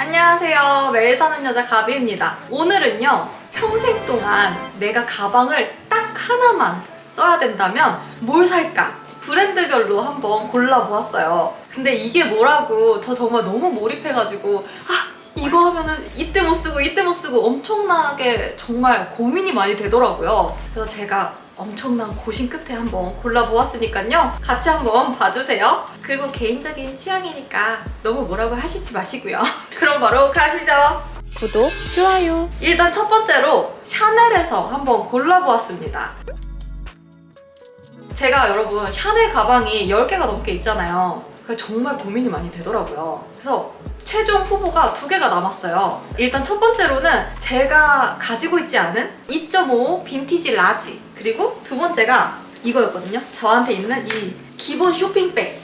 안녕하세요. 매일 사는 여자 가비입니다. 오늘은요, 평생 동안 내가 가방을 딱 하나만 써야 된다면 뭘 살까? 브랜드별로 한번 골라보았어요. 근데 이게 뭐라고 저 정말 너무 몰입해가지고, 아, 이거 하면은 이때 못 쓰고 이때 못 쓰고 엄청나게 정말 고민이 많이 되더라고요. 그래서 제가 엄청난 고심 끝에 한번 골라보았으니까요. 같이 한번 봐주세요. 그리고 개인적인 취향이니까 너무 뭐라고 하시지 마시고요. 그럼 바로 가시죠. 구독, 좋아요. 일단 첫 번째로 샤넬에서 한번 골라보았습니다. 제가 여러분 샤넬 가방이 10개가 넘게 있잖아요. 정말 고민이 많이 되더라고요. 그래서 최종 후보가 두 개가 남았어요. 일단 첫 번째로는 제가 가지고 있지 않은 2.5 빈티지 라지. 그리고 두 번째가 이거였거든요. 저한테 있는 이 기본 쇼핑백.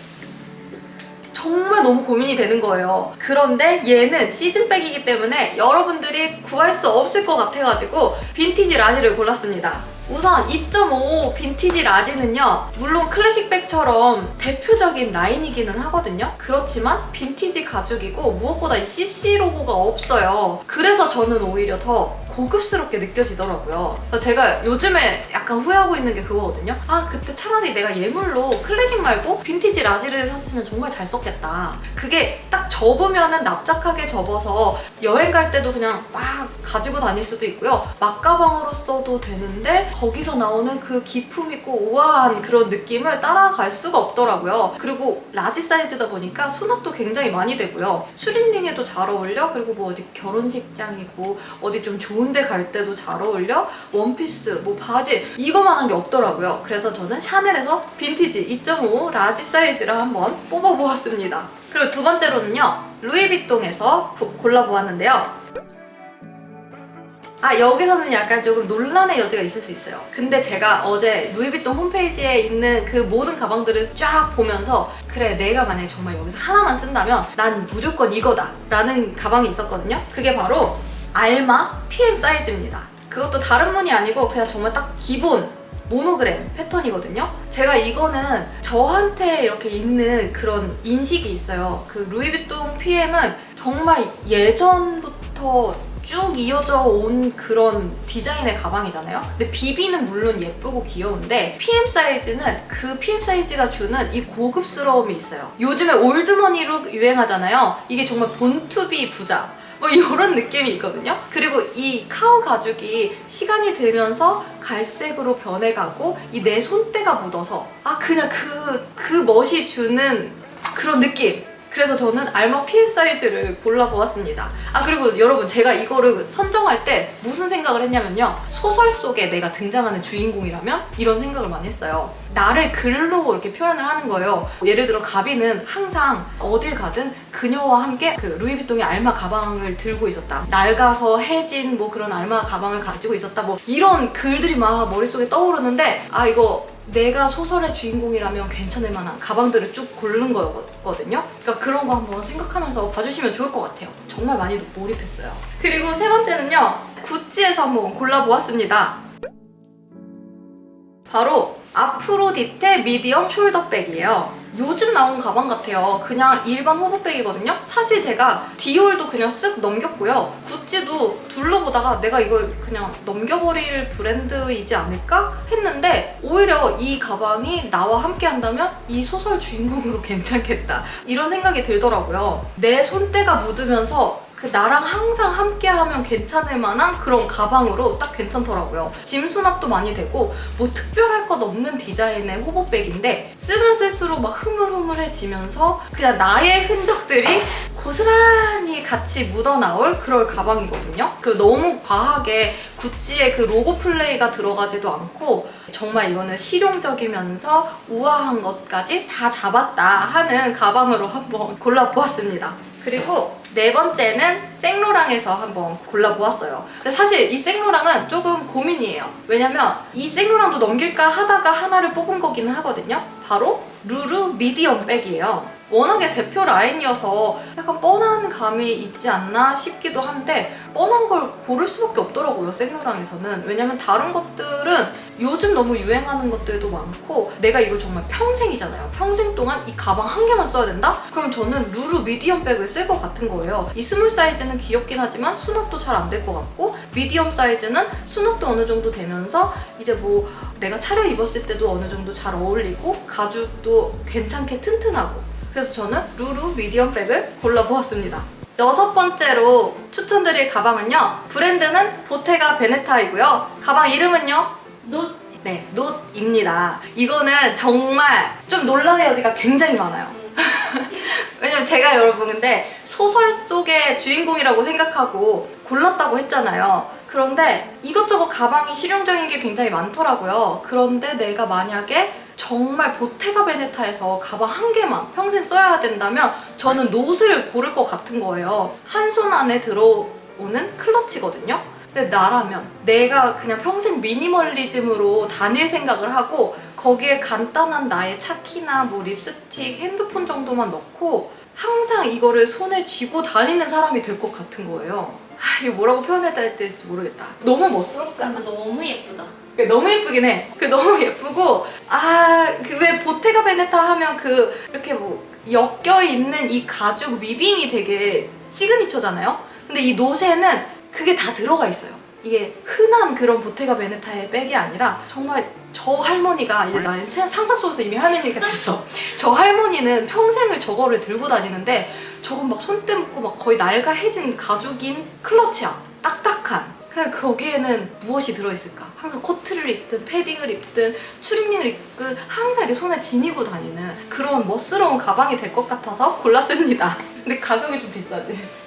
정말 너무 고민이 되는 거예요. 그런데 얘는 시즌백이기 때문에 여러분들이 구할 수 없을 것 같아가지고 빈티지 라지를 골랐습니다. 우선 2.5 빈티지 라지는요, 물론 클래식백처럼 대표적인 라인이기는 하거든요. 그렇지만 빈티지 가죽이고 무엇보다 이 CC 로고가 없어요. 그래서 저는 오히려 더 고급스럽게 느껴지더라고요. 제가 요즘에 약간 후회하고 있는 게 그거거든요. 아, 그때 차라리 내가 예물로 클래식 말고 빈티지 라지를 샀으면 정말 잘 썼겠다. 그게 딱 접으면은 납작하게 접어서 여행 갈 때도 그냥 막 가지고 다닐 수도 있고요. 막가방으로 써도 되는데 거기서 나오는 그 기품 있고 우아한 그런 느낌을 따라갈 수가 없더라고요. 그리고 라지 사이즈다 보니까 수납도 굉장히 많이 되고요. 추리닝에도 잘 어울려. 그리고 뭐 어디 결혼식장이고 어디 좀 좋은 데 갈 때도 잘 어울려. 원피스, 뭐 바지 이거만한 게 없더라고요. 그래서 저는 샤넬에서 빈티지 2.5 라지 사이즈를 한번 뽑아보았습니다. 그리고 두 번째로는요. 루이비통에서 구- 골라보았는데요. 아 여기서는 약간 조금 논란의 여지가 있을 수 있어요. 근데 제가 어제 루이비통 홈페이지에 있는 그 모든 가방들을 쫙 보면서 그래 내가 만약에 정말 여기서 하나만 쓴다면 난 무조건 이거다 라는 가방이 있었거든요. 그게 바로 알마 PM 사이즈입니다. 그것도 다른 분이 아니고 그냥 정말 딱 기본 모노그램 패턴이거든요. 제가 이거는 저한테 이렇게 있는 그런 인식이 있어요. 그 루이비통 PM은 정말 예전부터 쭉 이어져 온 그런 디자인의 가방이잖아요. 근데 비비는 물론 예쁘고 귀여운데 PM 사이즈는 그 PM 사이즈가 주는 이 고급스러움이 있어요. 요즘에 올드머니로 유행하잖아요. 이게 정말 본투비 부자. 뭐 이런 느낌이 있거든요. 그리고 이 카우 가죽이 시간이 들면서 갈색으로 변해가고 이 내 손때가 묻어서 아 그냥 그 그 멋이 주는 그런 느낌. 그래서 저는 알마 PM 사이즈를 골라보았습니다. 아 그리고 여러분 제가 이거를 선정할 때 무슨 생각을 했냐면요. 소설 속에 내가 등장하는 주인공이라면 이런 생각을 많이 했어요. 나를 글로 이렇게 표현을 하는 거예요. 예를 들어 가비는 항상 어딜 가든 그녀와 함께 그 루이비통의 알마 가방을 들고 있었다. 낡아서 해진 뭐 그런 알마 가방을 가지고 있었다. 뭐 이런 글들이 막 머릿속에 떠오르는데 아 이거 내가 소설의 주인공이라면 괜찮을 만한 가방들을 쭉 고른 거거든요. 그러니까 그런 거 한번 생각하면서 봐주시면 좋을 것 같아요. 정말 많이 몰입했어요. 그리고 세 번째는요. 구찌에서 한번 골라보았습니다. 바로 아프로디테 미디엄 숄더백이에요. 요즘 나온 가방 같아요. 그냥 일반 호버백이거든요. 사실 제가 디올도 그냥 쓱 넘겼고요. 구찌도 둘러보다가 내가 이걸 그냥 넘겨버릴 브랜드이지 않을까 했는데 오히려 이 가방이 나와 함께 한다면 이 소설 주인공으로 괜찮겠다. 이런 생각이 들더라고요. 내 손때가 묻으면서 그 나랑 항상 함께 하면 괜찮을 만한 그런 가방으로 딱 괜찮더라고요. 짐 수납도 많이 되고 뭐 특별할 것 없는 디자인의 호보백인데 쓰면 쓸수록 막 흐물흐물해지면서 그냥 나의 흔적들이 고스란히 같이 묻어나올 그럴 가방이거든요. 그리고 너무 과하게 구찌의 그 로고 플레이가 들어가지도 않고 정말 이거는 실용적이면서 우아한 것까지 다 잡았다 하는 가방으로 한번 골라보았습니다. 그리고 네 번째는 생로랑에서 한번 골라보았어요. 근데 사실 이 생로랑은 조금 고민이에요. 왜냐면 이 생로랑도 넘길까 하다가 하나를 뽑은 거기는 하거든요. 바로 루루 미디엄 백이에요. 워낙에 대표 라인이어서 약간 뻔한 감이 있지 않나 싶기도 한데 뻔한 걸 고를 수밖에 없더라고요 생로랑에서는 왜냐면 다른 것들은 요즘 너무 유행하는 것들도 많고 내가 이걸 정말 평생이잖아요. 평생 동안 이 가방 한 개만 써야 된다? 그럼 저는 루루 미디엄 백을 쓸 것 같은 거예요. 이 스몰 사이즈는 귀엽긴 하지만 수납도 잘 안 될 것 같고 미디엄 사이즈는 수납도 어느 정도 되면서 이제 뭐 내가 차려 입었을 때도 어느 정도 잘 어울리고 가죽도 괜찮게 튼튼하고 그래서 저는 루루 미디엄 백을 골라보았습니다. 여섯 번째로 추천드릴 가방은요. 브랜드는 보테가 베네타이고요. 가방 이름은요. 너 네, 놋입니다. 이거는 정말 좀 논란의 여지가 굉장히 많아요. 왜냐면 제가 여러분 근데 소설 속의 주인공이라고 생각하고 골랐다고 했잖아요. 그런데 이것저것 가방이 실용적인 게 굉장히 많더라고요. 그런데 내가 만약에 정말 보테가 베네타에서 가방 한 개만 평생 써야 된다면 저는 놋을 고를 것 같은 거예요. 한 손 안에 들어오는 클러치거든요. 근데 나라면 내가 그냥 평생 미니멀리즘으로 다닐 생각을 하고 거기에 간단한 나의 차키나 뭐 립스틱, 핸드폰 정도만 넣고 항상 이거를 손에 쥐고 다니는 사람이 될 것 같은 거예요. 아, 이거 뭐라고 표현해야 될지 모르겠다. 너무? 근데 너무 예쁘다. 그 너무 예쁘긴 해. 그 너무 예쁘고 아 그 왜 보테가 베네타 하면 그 이렇게 뭐 엮여 있는 이 가죽 위빙이 되게 시그니처잖아요. 근데 이 노새는 그게 다 들어가 있어요. 이게 흔한 그런 보테가 베네타의 백이 아니라 정말 저 할머니가 이제 나는 세- 상상 속에서 이미 할머니가 됐어. 저 할머니는 평생을 저거를 들고 다니는데 저건 막 손때 묻고 막 거의 낡아해진 가죽인 클러치야. 딱딱한. 그냥 거기에는 무엇이 들어있을까? 항상 코트를 입든 패딩을 입든 추리닝을 입든 항상 이렇게 손에 지니고 다니는 그런 멋스러운 가방이 될 것 같아서 골랐습니다. 근데 가격이 좀 비싸지?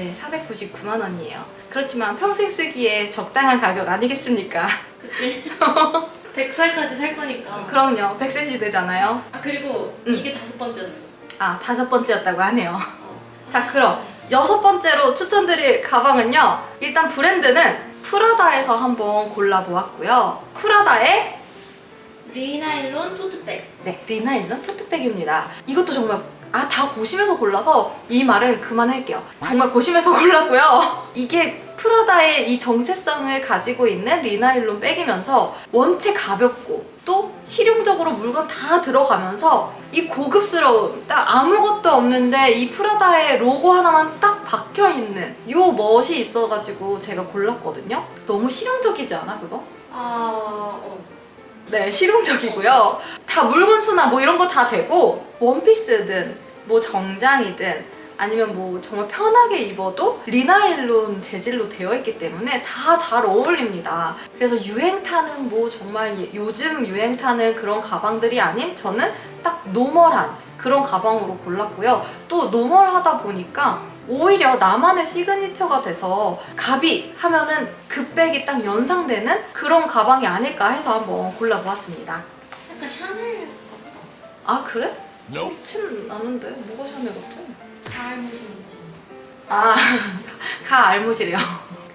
499만 원. 네, 499만 원이에요. 그렇지만 평생 쓰기에 적당한 가격 아니겠습니까? 그치? 100살까지 살 거니까. 그럼요, 100세 시대잖아요. 아 그리고 음. 이게 다섯 번째였어. 아, 다섯 번째였다고 하네요. 어. 자, 그럼 여섯 번째로 추천드릴 가방은요. 일단 브랜드는 프라다에서 한번 골라보았고요. 프라다의 리나일론 토트백. 네, 리나일론 토트백입니다. 이것도 정말 아, 다 고심해서 골라서 이 말은 그만할게요. 정말 고심해서 골랐고요. 이게 프라다의 이 정체성을 가지고 있는 리나일론 백이면서 원체 가볍고 또 실용적으로 물건 다 들어가면서 이 고급스러운 딱 아무것도 없는데 이 프라다의 로고 하나만 딱 박혀 있는 요 멋이 있어가지고 제가 골랐거든요. 너무 실용적이지 않아 그거? 아 어. 네, 실용적이고요. 다 물건 수나 뭐 이런 거 다 되고 원피스든 뭐 정장이든 아니면 뭐 정말 편하게 입어도 리나일론 재질로 되어 있기 때문에 다 잘 어울립니다. 그래서 유행 타는 뭐 정말 예- 요즘 유행 타는 그런 가방들이 아닌 저는 딱 노멀한 그런 가방으로 골랐고요. 또 노멀하다 보니까 오히려 나만의 시그니처가 돼서 가비 하면은 그 백이 딱 연상되는 그런 가방이 아닐까 해서 한번 골라보았습니다. 약간 샤넬 같다. 아 그래? Nope. 그렇진 않은데 뭐가 샤넬 같아? 모습이죠. 아, 가 알못이래요.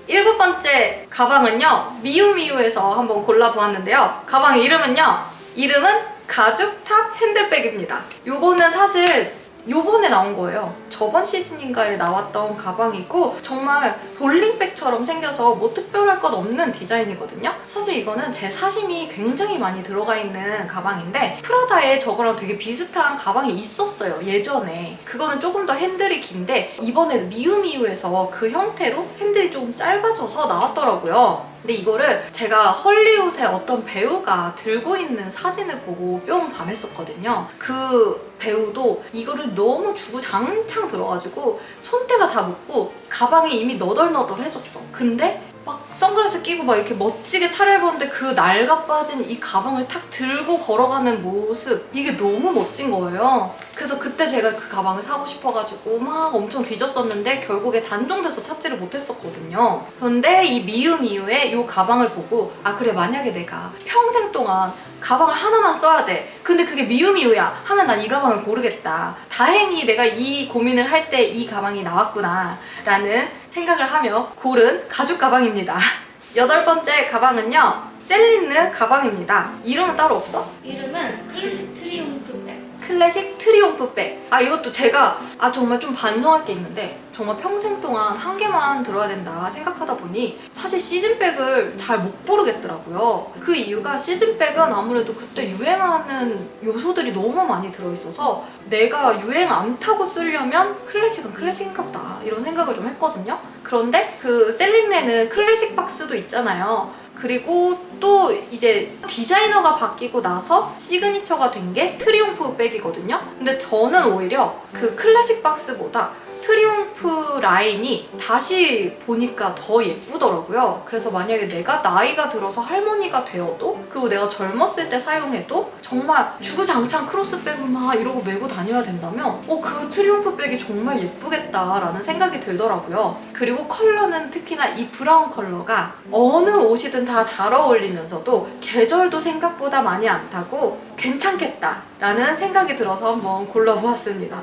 일곱 번째 가방은요, 미우미우에서 한번 골라보았는데요. 가방 이름은요, 이름은 가죽 탑 핸들백입니다. 요거는 사실 요번에 나온 거예요. 저번 시즌인가에 나왔던 가방이고 정말 볼링백처럼 생겨서 뭐 특별할 것 없는 디자인이거든요. 사실 이거는 제 사심이 굉장히 많이 들어가 있는 가방인데 프라다에 저거랑 되게 비슷한 가방이 있었어요. 예전에. 그거는 조금 더 핸들이 긴데 이번에 미우미우에서 그 형태로 핸들이 조금 짧아져서 나왔더라고요. 근데 이거를 제가 헐리우드의 어떤 배우가 들고 있는 사진을 보고 뿅 반했었거든요. 그 배우도 이거를 너무 주고 장창 들어가지고 손때가 다 묻고 가방이 이미 너덜너덜해졌어. 근데 막 선글라스 끼고 막 이렇게 멋지게 차려입었는데 그 낡아 빠진 이 가방을 탁 들고 걸어가는 모습 이게 너무 멋진 거예요. 그래서 그때 제가 그 가방을 사고 싶어가지고 막 엄청 뒤졌었는데 결국에 단종돼서 찾지를 못했었거든요. 그런데 이 미우미우의 이 가방을 보고 아 그래 만약에 내가 평생 동안 가방을 하나만 써야 돼. 근데 그게 미우미우야 하면 난 이 가방을 고르겠다. 다행히 내가 이 고민을 할 때 이 가방이 나왔구나 라는 생각을 하며 고른 가죽 가방입니다. 여덟 번째 가방은요 셀린느 가방입니다. 이름은 따로 없어? 이름은 클래식 트리움프 백. 클래식 트리ум프 백. 아 이것도 제가 아 정말 좀 반성할 게 있는데 정말 평생 동안 한 개만 들어야 된다 생각하다 보니 사실 시즌백을 잘 못 부르겠더라고요. 그 이유가 시즌백은 아무래도 그때 유행하는 요소들이 너무 많이 들어있어서 내가 유행 안 타고 쓰려면 클래식은 클래식인가 보다 이런 생각을 좀 했거든요. 그런데 그 셀린네는 클래식 박스도 있잖아요. 그리고 또 이제 디자이너가 바뀌고 나서 시그니처가 된 게 트리ум프 백이거든요. 근데 저는 오히려 그 클래식 박스보다 트리 셀프 라인이 다시 보니까 더 예쁘더라고요. 그래서 만약에 내가 나이가 들어서 할머니가 되어도 그리고 내가 젊었을 때 사용해도 정말 주구장창 크로스백을 막 이러고 메고 다녀야 된다면 어 그 트리움프 백이 정말 예쁘겠다라는 생각이 들더라고요. 그리고 컬러는 특히나 이 브라운 컬러가 어느 옷이든 다 잘 어울리면서도 계절도 생각보다 많이 안 타고 괜찮겠다라는 생각이 들어서 한번 골라보았습니다.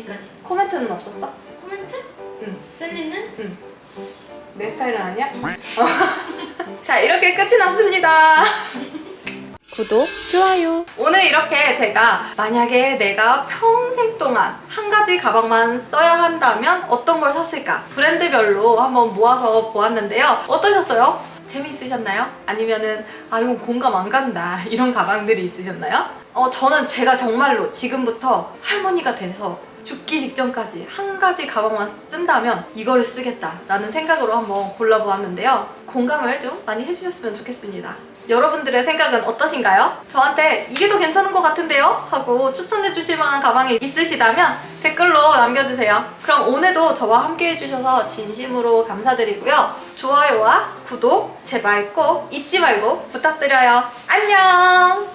여기까지. 코멘트는 없었어? 코멘트? 응. 셀리는? 내 스타일은 아니야? 응. 자, 이렇게 끝이 났습니다. 구독, 좋아요. 오늘 이렇게 제가 만약에 내가 평생 동안 한 가지 가방만 써야 한다면 어떤 걸 샀을까? 브랜드별로 한번 모아서 보았는데요. 어떠셨어요? 재미있으셨나요? 아니면은 아 이건 공감 안 간다 이런 가방들이 있으셨나요? 어 저는 제가 정말로 지금부터 할머니가 돼서 죽기 직전까지 한 가지 가방만 쓴다면 이거를 쓰겠다라는 생각으로 한번 골라보았는데요. 공감을 좀 많이 해주셨으면 좋겠습니다. 여러분들의 생각은 어떠신가요? 저한테 이게 더 괜찮은 것 같은데요? 하고 추천해 주실 만한 가방이 있으시다면 댓글로 남겨주세요. 그럼 오늘도 저와 함께 해주셔서 진심으로 감사드리고요. 좋아요와 구독 제발 꼭 잊지 말고 부탁드려요. 안녕!